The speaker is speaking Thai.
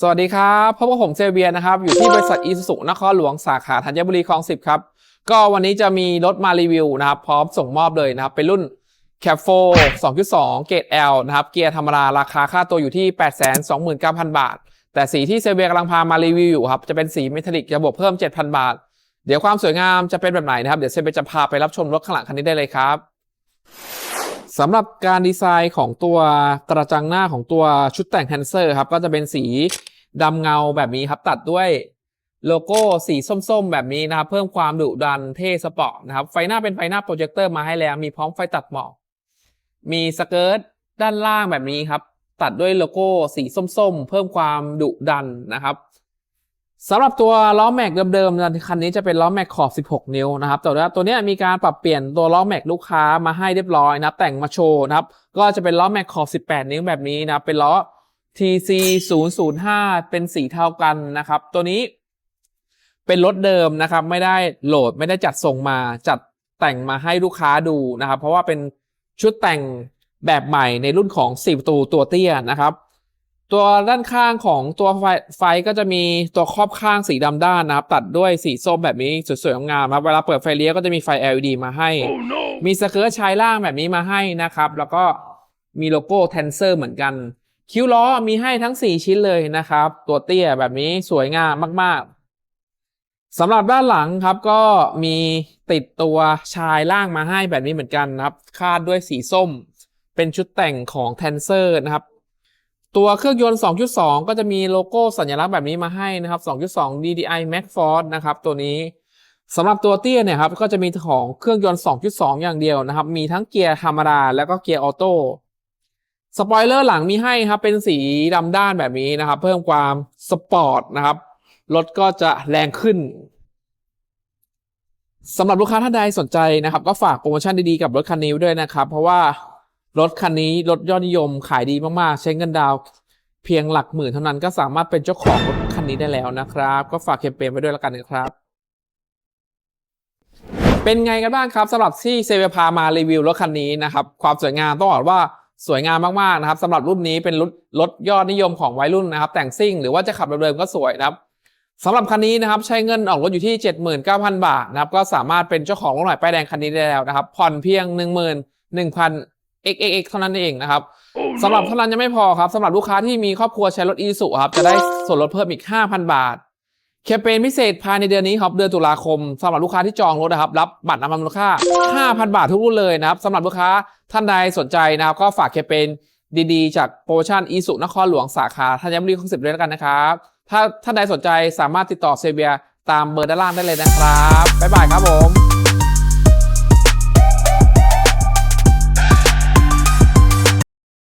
สวัสดีครับพบกับผมเซเวียนะครับ อยู่ที่บริษัทอีสุสุนครหลวงสาขาธัญบุรีคลองสิบครับ ก็วันนี้จะมีรถมารีวิวนะครับ พร้อมส่งมอบเลยนะครับ เป็นรุ่น c a p 4 2.2 เกรด L นะครับ เกียร์ธรรมดาราคาค่าตัวอยู่ที่ 829,000 บาท แต่สีที่เซเวียกำลังพามารีวิวอยู่ครับ จะเป็นสีเมทัลลิกระบบเพิ่ม 7,000 บาท เดี๋ยวความสวยงามจะเป็นแบบไหนนะครับ เดี๋ยวเซเวียจะพาไปรับชมรถข้างหลังคันนี้ได้เลยครับ สำหรับการดีไซน์ของตัวกระจังหน้าของตัวชุดแต่งแฮนเซอร์ครับ ก็จะเป็นสีดำเงาแบบนี้ครับ ตัดด้วยโลโก้สีส้มๆ แบบนี้นะครับ เพิ่มความดุดันเท่สปอร์ตนะครับ ไฟหน้าเป็นไฟหน้าโปรเจคเตอร์มาให้แล้ว มีพร้อมไฟตัดหมอก มีสเกิร์ตด้านล่างแบบนี้ครับ ตัดด้วยโลโก้สีส้มๆ เพิ่มความดุดันนะครับ สำหรับตัวล้อแม็กเดิมๆคันนี้จะเป็นล้อแม็กขอบ 16 นิ้วนะครับแต่ว่าตัวนี้มีการปรับเปลี่ยนตัวล้อแม็กลูกค้ามาให้เรียบร้อยนะครับแต่งมาโชว์นะครับก็จะเป็นล้อแม็กขอบ 18 นิ้วแบบนี้นะเป็นล้อ TC 005เป็นสีเท่ากันนะครับ ตัวนี้เป็นรถเดิมนะครับ ไม่ได้โหลดไม่ได้จัดส่งมาจัดแต่งมาให้ลูกค้าดูนะครับ เพราะว่าเป็นชุดแต่งแบบใหม่ในรุ่นของ4ประตูตัวเตี้ยนะครับ ตัวด้านข้างของตัวไฟไฟก็จะมีตัวครอบข้างสีดำด้านนะครับ ตัดด้วยสีส้มแบบนี้สวยๆงามๆครับ เวลาเปิดไฟเลี้ยวก็จะมีไฟ LED มาให้มีสเกิร์ตชายล่างแบบนี้มาให้นะครับ แล้วก็มีโลโก้เทนเซอร์เหมือนกัน คิ้วล้อมีให้ทั้ง 4 ชิ้นเลยนะครับ ตัวเตี้ยแบบนี้สวยงามมากๆสำหรับด้านหลังครับก็มีติดตัวชายล่างมาให้แบบนี้เหมือนกันนะครับ คาดด้วยสีส้ม เป็นชุดแต่งของเทนเซอร์นะครับ ตัวเครื่องยนต์ 2.2 ก็จะมีโลโก้สัญลักษณ์แบบนี้มาให้นะครับ 2.2 DDI Max Force นะครับตัวนี้สำหรับตัวเตี้ยเนี่ยครับก็จะมีของเครื่องยนต์ 2.2 อย่างเดียวนะครับ มีทั้งเกียร์ธรรมดาแล้วก็เกียร์ออโต้สปอยเลอร์หลังมีให้ครับ เป็นสีดำด้านแบบนี้นะครับ เพิ่มความสปอร์ตนะครับรถก็จะแรงขึ้นสำหรับลูกค้าท่านใดสนใจนะครับ ก็ฝากโปรโมชั่นดีๆกับรถคันนี้ด้วยนะครับ เพราะว่า รถคันนี้รถยอดนิยมขายดีมากๆ ใช้เงินดาวเพียงหลักหมื่นเท่านั้นก็สามารถเป็นเจ้าของรถคันนี้ได้แล้วนะครับ ก็ฝากเคมเปญไว้ด้วยแล้วกันนะครับ เป็นไงกันบ้างครับสำหรับที่เซเวพามารีวิวรถคันนี้นะครับความสวยงามต้องบอกว่าสวยงามมากๆนะครับสำหรับรุ่นนี้เป็นรถรถยอดนิยมของวัยรุ่นนะครับ แต่งซิ่งหรือว่าจะขับเดิมๆก็สวยนะครับสำหรับคันนี้นะครับใช้เงินออกรถอยู่ที่ 79,000 บาทนะครับก็สามารถเป็นเจ้าของรถหม่ป้ายแดงคันนี้ได้แล้วนะครับผ่อนเพียง 11,000 xxx เท่านั้นเองนะครับสำหรับเท่านั้นยังไม่พอครับสำหรับลูกค้าที่มีครอบครัวใช้รถอีสุครับจะได้ส่วนลดเพิ่มอีก 5,000 บาทแคมเปญพิเศษภายในเดือนนี้ครับเดือนตุลาคมสำหรับลูกค้าที่จองรถนะครับ รับบัตรน้ำมันมูลค่า 5,000 บาททุกรุ่นเลยนะครับสำหรับลูกค้าท่านใดสนใจนะครับ ก็ฝากแคมเปญดีๆ จากโปรโมชั่นอีสุนครหลวงสาขาธัญบุรีคลองสิบด้วยแล้วกันนะครับ ถ้าท่านใดสนใจสามารถติดต่อเซเบียตามเบอร์ด้านล่างได้เลยนะครับบ๊ายบายครับผม